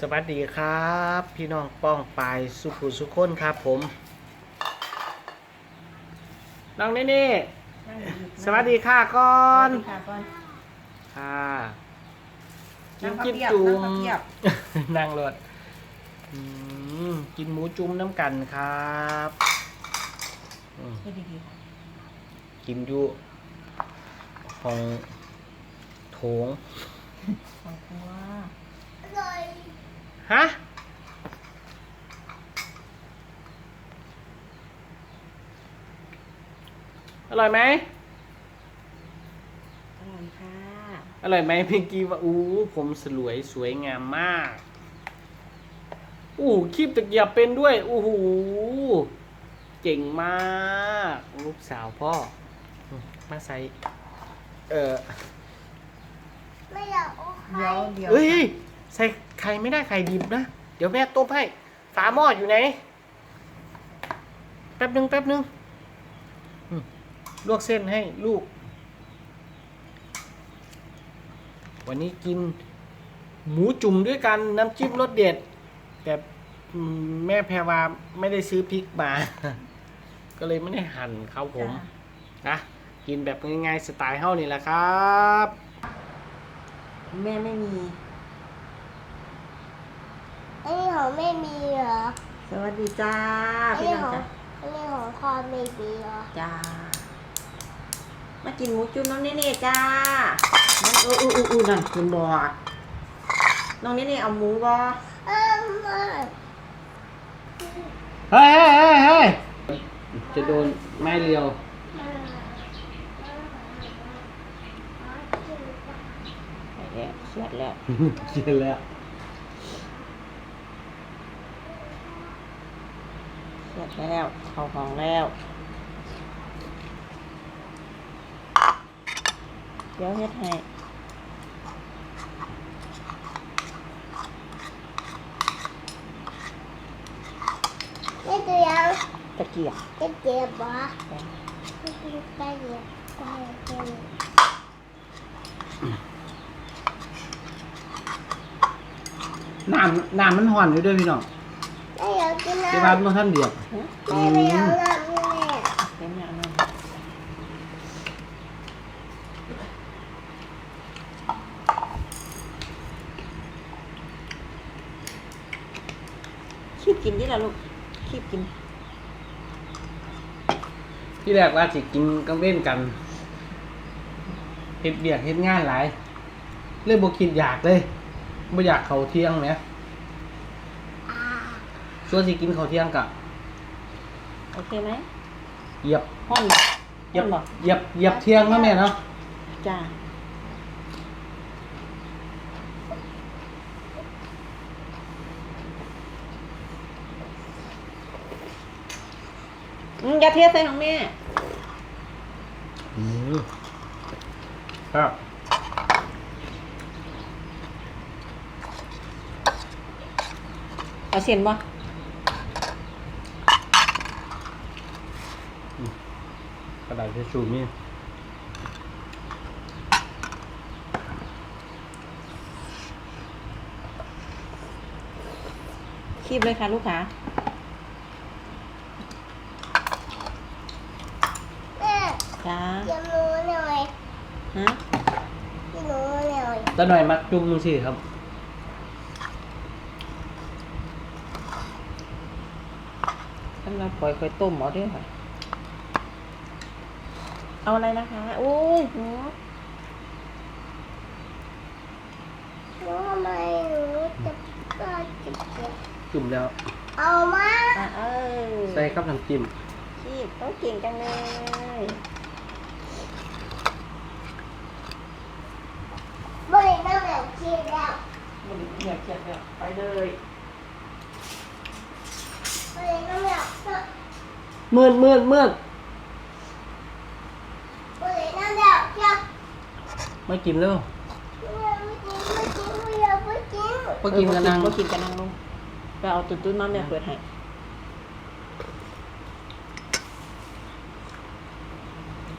สวัสดีครับ พี่น้องป้องปายสุขุสุขคนครับผมน้องเน่เน่สวัสดีค่ะก่อนสวัสดีค่ะก่อน ค่ะกินั่นงพับกินเพียบจุ่มนั่งพับเพียบ นั่งรถอืมกินหมูจุ่มน้ำกันครับอืมให้ดีๆค่ะกินอยู่ห้องโถงของครัว ฮะอร่อยไหมอร่อยค่ะอร่อยไหมพี่กี้ว่าอู้ผมสลวยสวยงามมากอู้คีบตะเกียบเป็นด้วยอู้หูเก่งมากลูกสาวพ่ออืมมาใส่เออไม่อยากเอาไข่เดี๋ยวเดี๋ยวเอ้ยใส่ ไข่ไม่ได้ไข่ดิบนะ เดี๋ยวแม่ต้มให้ ฝาหม้ออยู่ไหน แป๊บนึงแป๊บนึงอืมลวกเส้นให้ลูก วันนี้กิน หมูจุ่มด้วยกันน้ำจิ้มรสเด็ด แต่อืมแม่แพรวาไม่ได้ซื้อพริกมา ก็เลยไม่ได้หั่นครับผมจ้ะนะกินแบบง่ายๆสไตล์เฮ้านี่แหละครับ แม่ไม่มี อันนี้ ของไม่มีเหรอ สวัสดีจ้าอันพี่นี้น้องของจ้าอันนี้ของคอไม่มีเหรอจ้า มากินหมูจุ่มน้องเนเน่จ้ามันอู้อู้อู้อู้นั่นคุณบอน้องเนเน่เอาหมูบอเออไม่เฮ้ยเฮ้ยเฮ้ยเฮ้ยจะโดนไม้เรียว ไปแล้วเสียดแล้วเชียแล้ว เสียด แล้วเข้าห้องแล้ว เดี๋ยวเฮ็ดให้นี่ตัวยังตะเกียบจะเจ็บปะจ้ะไม่กินไปเจ็บไปเจ็บน้ำน้ำมันห่อนอยู่ด้วยพี่น้องไม่อ ยากกินน้ำเจ้าบ้านมาท่านเดียวฮะแม่ไม่เอาน้ำนี่แม่เป็นอย่างนั้นคีบกินดิล่ะลูกคีบกิน ที่แรกว่าสิกินกังเว้นกันเฮ็ดเบียกเฮ็ดงานหลายเลยบ่คิดอยากเลยบ่อยากเข้าเที่ยงแหมอ่า ส่วนสิกินข้าวเที่ยงกะโอเคไหมเหยียบห้องเหยียบห้องบอกเหยียบเหยียบเที่ยงเนาะแม่เนาะจ้าอืมอย่าเทใส่ของแม่ อืมครับเอาเสียนบ่ กระดาษ ทิชชู่นี่คีบเลยค่ะลูกค้าแม่จ้าเดี๋ยวหนูหน่อยฮะที่หนูหน่อยตาหน่อยมักจุ่มจังซี่ครับ สำหรับปล่อยค่อยต้มเอาเด้วยค่ะ เอาอะไรนะคะโอ้ยหนูหนูทำไมหนูจะก็จะเจ็บจุ่มแล้ว เอามาอะเออใส่กับน้ำจิ้มคีบต้องเก่งจังเลยบริโภคแบบคิดแล้วมันเหนียวเจ็บแล้วไปเลยบริโภคแบบมืดมืดมืดบริโภคแบบจะ ไม่กินแล้วไม่กินไม่กินไม่ยากไม่กินพอกินกันนังก็กินกันนังลงไปเอาตุ้นตุ้นมาแม่เปิดให้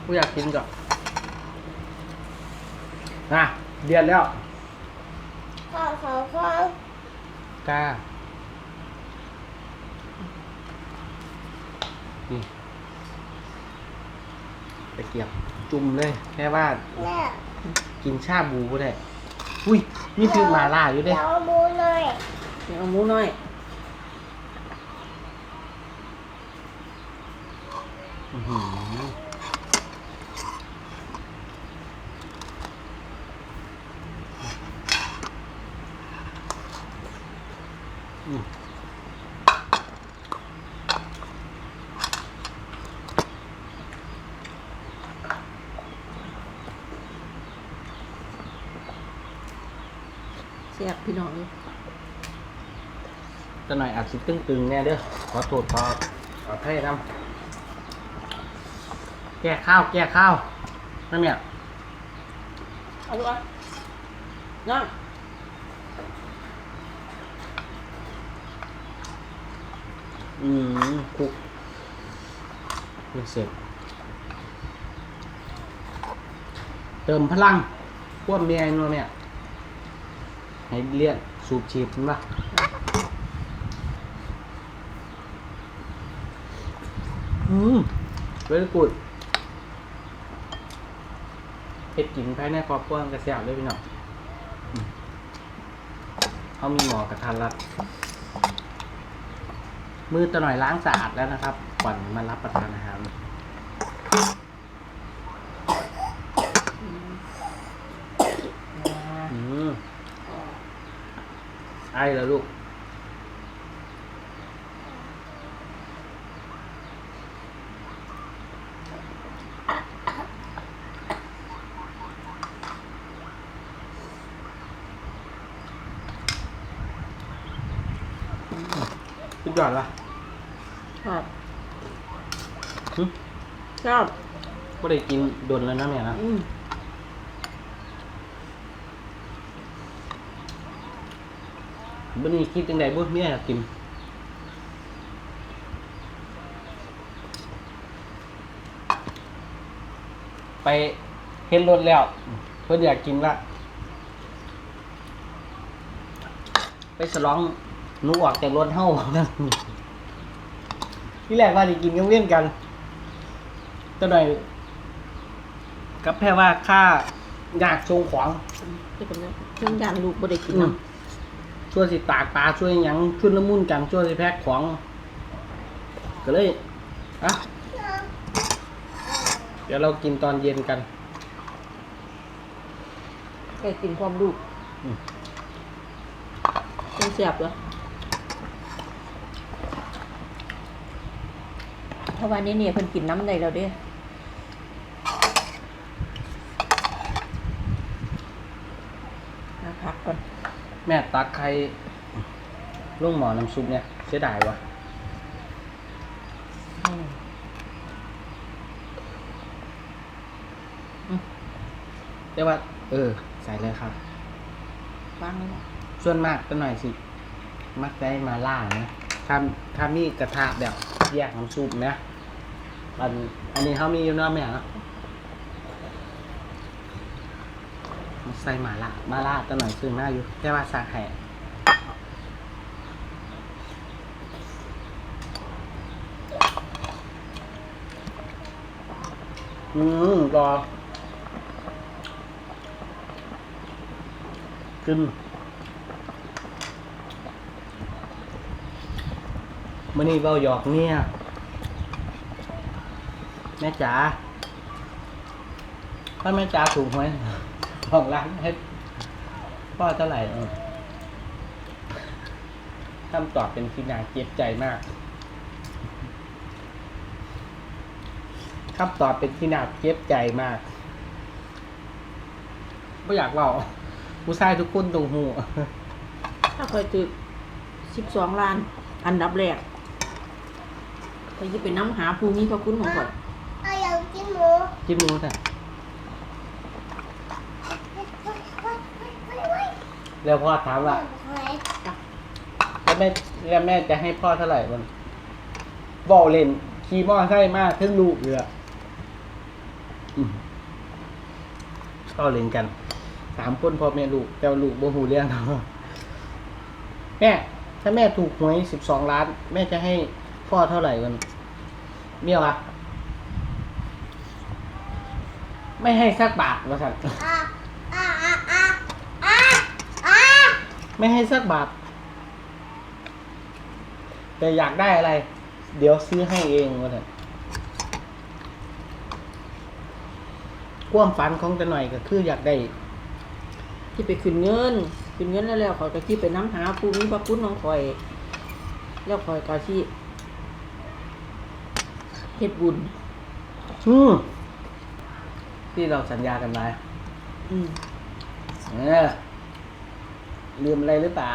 กูอยากกินก่อนนะเดือดแล้วข้าข้าข้าวจ้านี่ตะเกียบจุ่มเลยแค่ว่าแม่ กินชาบูก็ได้ อุ้ยนี่คือมาล่าอยู่เด้เดี๋ยวมูหน่อยเดี๋ยวเอาหมูน้อย อื้อหืออืม แซ่บพี่น้องเลยจะหน่อยอาจสิตึงๆแน่เด้อขอโทษขอขอให้นำแก้ข้าว แก้ข้าวนั่นเนี่ยเอาดูอะน้องอืมคลุกไม่เสร็จ เติมพลังพวกเมียนัวเนี่ย ให้เลียนสูบฉีดมันปะอืมเวลกูดเฮ็ดกินภายในครอบครัวมันกระเสียบเลยพี่น้องเขามีหมอกระทันรัดมือตะหน่อยล้างสะอาดแล้วนะครับ ก่อนมารับประทานอาหารอืม ไอ้แล้วลูก สุดยอดละชอบหึชอบก็ได้กินโดนแล้วนะแม่นะ อืม บันนี้คิดยังไงบุ้เมียอยากกินไปเห็นรถแล้ว เพื่อนอยากกินละไปสลองหนูออกจากรถเฮ้าที่แรกว่าจะกินกันเว้นกันก็หน่อยกับแค่ว่าค่าอยากชงของที่เป็นเครื่องยานลูกบ่ได้กินอืมน้ำ ช่วยสิตากปลาช่วยหยังช่วยละมุนกันช่วยสิแพ็คของ ก็เลยอะเดี๋ยวเรากินตอนเย็นกันแกกินความลูกอืมเป็นแซ่บเหรอเพราะว่านี่เนี่ยเพิ่นกินน้ำได้แล้วเด้มาพักก่อน แม่ตักใครลุงหมอน้ำซุปเนี่ย เสียดายวะอืมแต่ว่า เออ ใส่เลยครับวางเลยนะส่วนมากก็หน่อยสิ มักได้มาล่านะถ้าถ้ามีกระทะแบบแยกน้ำซุปนะอันอันนี้เขามีอยู่เนาะแม่เนาะ ใส่หมาล่ามาล่าตัวหน่อยซึ่งหน้าอยู่แค่ว่าสาแห่อืมรอขึ้นมื่อนี้เบาหยอกเนี่ย แม่จ๋าถ้าแม่จ๋าถูกไหม ของร้านให้พ่อเท่าไหร่เออคำตอบเป็นที่น่าเจ็บใจมากคำตอบเป็นที่น่าเจ็บใจมากไม่อยากเล่าผู้ชายทุกคนตรงหูถ้าเคยตึกสิบสองล้าน อันดับแรกก็จะเป็นน้ำหาภูมิพระคุณของข่อยเอาอยากกินหมูจิ้มนู้นอะ แล้วพ่อถามว่าไหนแล้วแม่แล้วแม่จะให้พ่อเท่าไหร่มันบอกเล่นขี่มอไซค์มากทึ่งลูกเรืออืมก็เล่นกันสามคนพ่อแม่ลูกแต่ว่าลูกโมหูเรื่องแม่ถ้าแม่ถูกหวยสิบสองล้าน แม่จะให้พ่อเท่าไหร่กันเบี้ยวอะไม่ให้สักบาทวะสันอะอะอะอะอะอะ ไม่ให้สักบาท แต่อยากได้อะไร เดี๋ยวซื้อให้เองวะสันความฝันของจะหน่อยก็คืออยากได้ ที่ไปขึ้นเงินขึ้นเงินแล้วแล้วข่อยก็ที่ไปน้ำหาผู้มีพระคุณน้องข่อย แล้วข่อยก็ที่เฮ็ดบุญ อืมที่เราสัญญากันไว้อืม เออ ลืมอะไรหรือเปล่า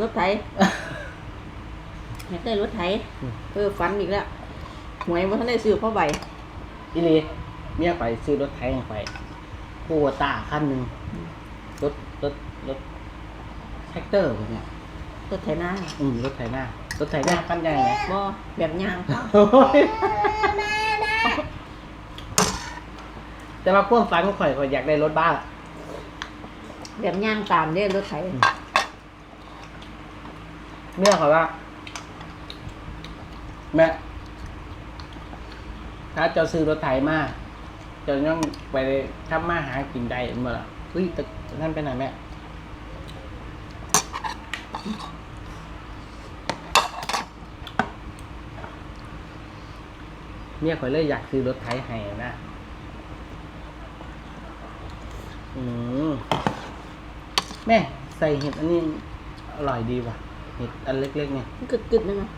รถไถอยากได้รถไถอืม เออฝันอีกแล้วหวยว่าท่านได้ซื้อเพราะใบอีหลีเมียไปซื้อรถไถให้ไปโคต้าคันหนึ่งรถรถรถแท็กเตอร์ผมเนี่ยรถไถนาอืมรถไถหน้ารถไถหน้าคันใหญ่ไหมบ่แบบยางครับแม่แม่แต่ว่าพ่วงฝันของข่อยข่อยอยากได้รถบ้านแบบย่างตามเด้รถไถ เมียเขาว่าแม่ถ้าจะซื้อรถไถมาจะต้องไปทำมาหากินได้เมื่อไหร่เฮ้ยแต่นั่นไปไหนแม่เมียข่อยเลยอยากซื้อรถไถให้นะ อืมแม่ใส่เห็ดอันนี้อร่อยดีว่ะ เห็ดอันเล็กๆเนี่ยมันกึดๆเลยมั้ย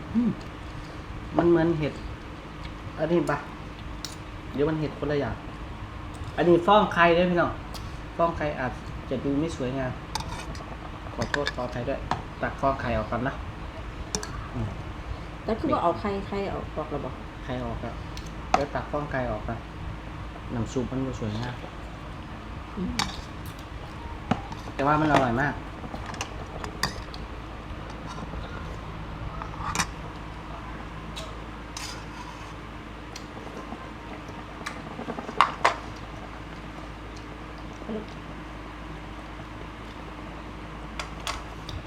มันเหมือนเห็ด อันนี้ปะเดี๋ยวมันเห็ดคนละอย่าง อันนี้ฟ้องไข่ด้วยพี่น้องฟ้องไข่อาจจะดูไม่สวยงาม ขอโทษขออภัยด้วย ตักฟ้องไข่ออกก่อนนะแต่คือว่าเอาไข่ไข่เอาออกแล้วบ่ไข่ออกแล้วแล้วตักฟ้องไข่ออกนะน้ำซุปมันไม่สวยงาม อืมแต่ว่ามันอร่อยมาก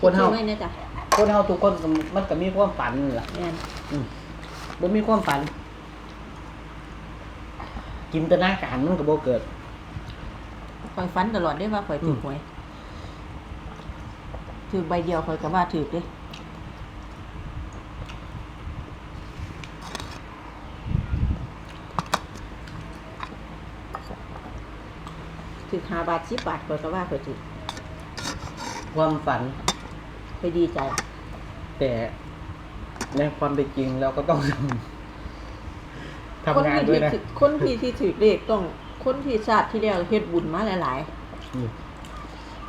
คนเฮาซื้อไว้เนี่ยจ้ะคนเฮาทุกคนก็มันก็มีความฝันนี่แหละแม่นอืมบ่มีความฝัน จินตนาการมันก็บ่เกิดข่อยฝันตลอดได้ว่าข่อยถูกหวยถือใบเดียวข่อยก็ว่าถือเด้ถือ5บาท10บาทข่อยก็ว่าข่อยถือความฝัน ข่อยดีใจ แต่ในความเป็นจริงเราก็ต้องทำคนทำงานที่ด้วยที่นะถือคนที่ที่ถือเลขต้องคนที่ชาติที่แล้วเฮ็ดบุญมาหลายอืม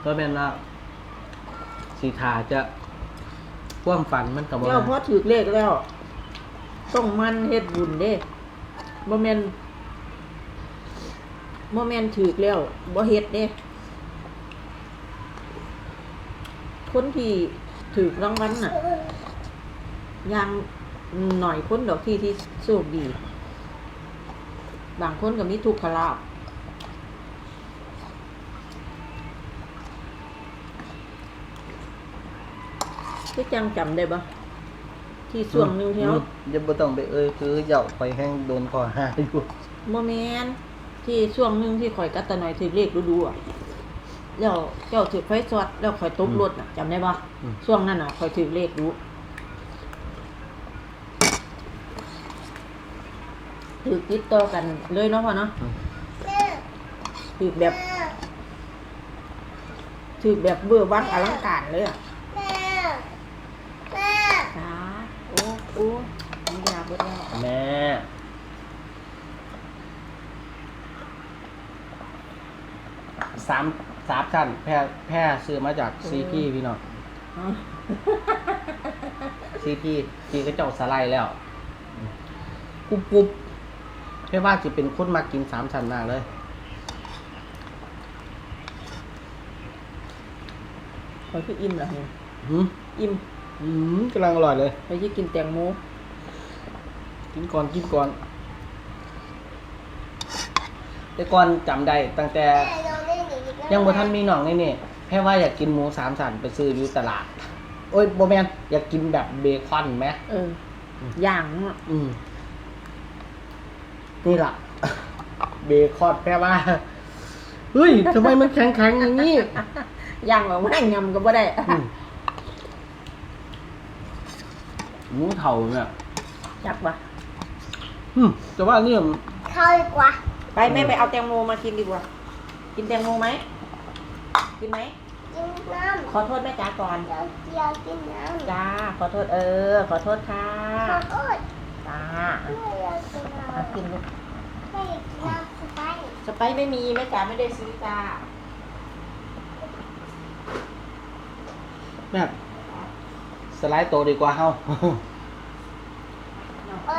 ก็แม่นว่าสีทาจะความฝันมันกับๆว่าเจ้าพอถือเลขแล้วต้องมันเฮ็ดบุญเด้บ่แม่นบ่แม่นถือแล้วบ่เฮ็ดเด้ คนที่ถือรางวัลน่ะอย่างหน่อยคนดอกที่ที่โชคดี บางคนก็มีทุกขลาภที่จังจำได้ปะที่ส่วงหนึ่งที่เขาอืมอย่าบ่ต้องไปเอ้ยคือเหยาไปแห้งโดนคอหาอยู่โมเมนที่ช่วงหนึ่งที่ข่อยกัตตะหน่อยถือเลขดูๆอะ แล้วเจ้าถือไฟสอดแล้วข่อยตบรถน่ะจำได้ปะช่วงนั้นน่ะข่อยถือเลขดูถือติดต่อกันเลยเนาะพ่อเนาะแม่ถือแบบแม่ถือแบบเบอร์วัดอลังการเลยอะแม่แม่จ้าโอ้โอ้มียาเบิดแล้ว แม่สาม สามชั้นแพร่แพร่ซื้อมาจากซีพีพี่น้องอ๋อซีพีพีก็เจ้าสไลด์แล้วกรุบกรุบแค่ว่าจะเป็นคนมากินสามชั้นมากเลยข่อยคืออิ่มแล้วเนี่ยหืมอิ่มอืมกำลังอร่อยเลยข่อยจะกินแตงโมกินก่อนกินก่อนแต่ก่อนจำได้ตั้งแต่ ย่างนี้ก็ยังบ่ทันมีหนองนี่นี่แค่ว่าอยากกินหมูสามสันไปซื้ออยู่ตลาด โอ้ยโบแมนอยากกินแบบเบคอนไหมเออย่างอะอืมนี่ล่ะเบคอนแปลว่าเฮ้ยทำไมมันแข็งแข็งๆอย่างนี้ย่างแบบว่ายำก็บ่ได้อืมหมูเถ่าเนี่ยจักวะอืมแต่ว่าเนี่ย เข้าดีกว่า ไปแม่ไปเอาแตงโมมากินดีกว่า กินแตงโมไหม กินไหม กินน้ขอโทษแม่จ๋าก่อนำเดี๋ยวเดี๋ยวกินน้ำจ้า ขอโทษเออ ขอโทษค่ะขอโทษจ้าไม่อยากกินน้อะกินลูกำไม่อยากกินน้ำสไปซ์สไปซ์ไม่มีแม่จ๋าไม่ได้ซื้อจ้าแบบสไลด์โตดีกว่าเฮาไป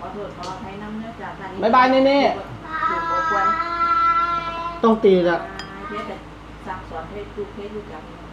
ขอโทษขออภัยน้ำเนื้อจ้าบ๊ายบายเน่ไป ต้องตีละ เนี่ยแต่สั่งสอนให้ลูกให้ลูกจำ